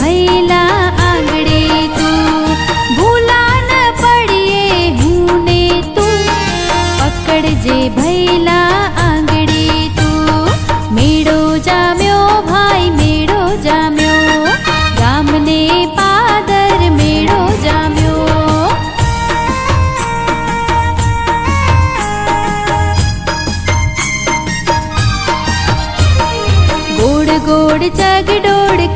भैला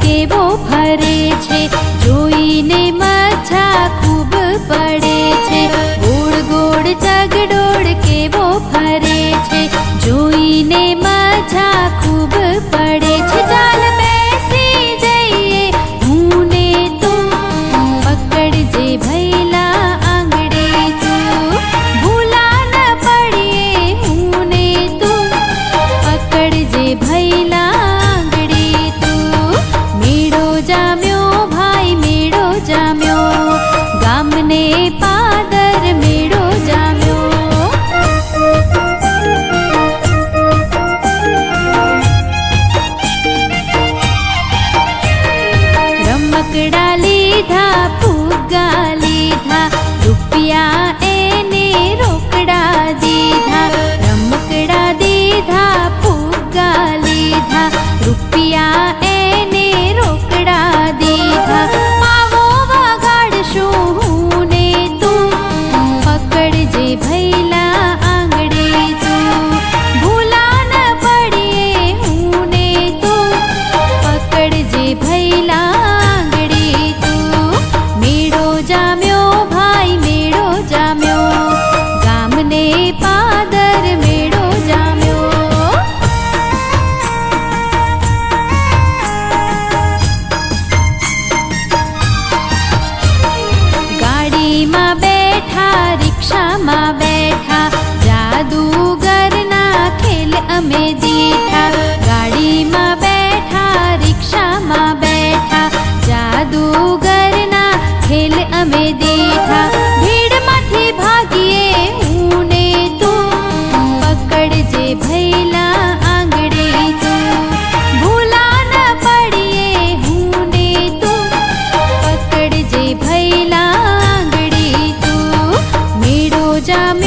કેવો ફરે છે, જોઈને મજા ખૂબ પડે છે. ગોળ ગોળ ચગડોળ કેવો ફરે છે, જોઈને મજા ખૂબ પડે ખોખામાં બેઠા જાદુગરના ખેલ અમે દીઠા. ગાડીમાં બેઠા રિક્ષામાં બેઠા જાદુગર Хотя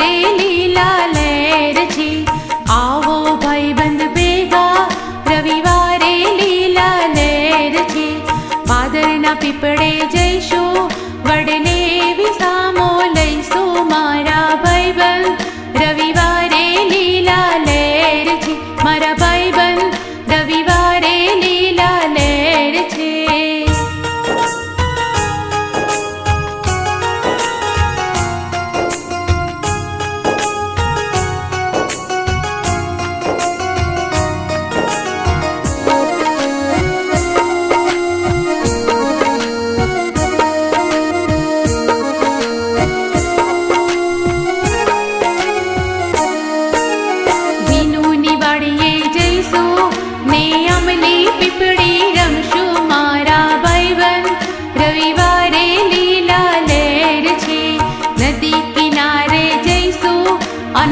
રે લીલા લહેર છે આવો ભાઈબંધ ભેગા, રવિવારે લીલા લહેર છે પાદરના પીપળે જઈશું વડને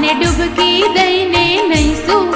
ને ડૂબકી દઈને નહીં શું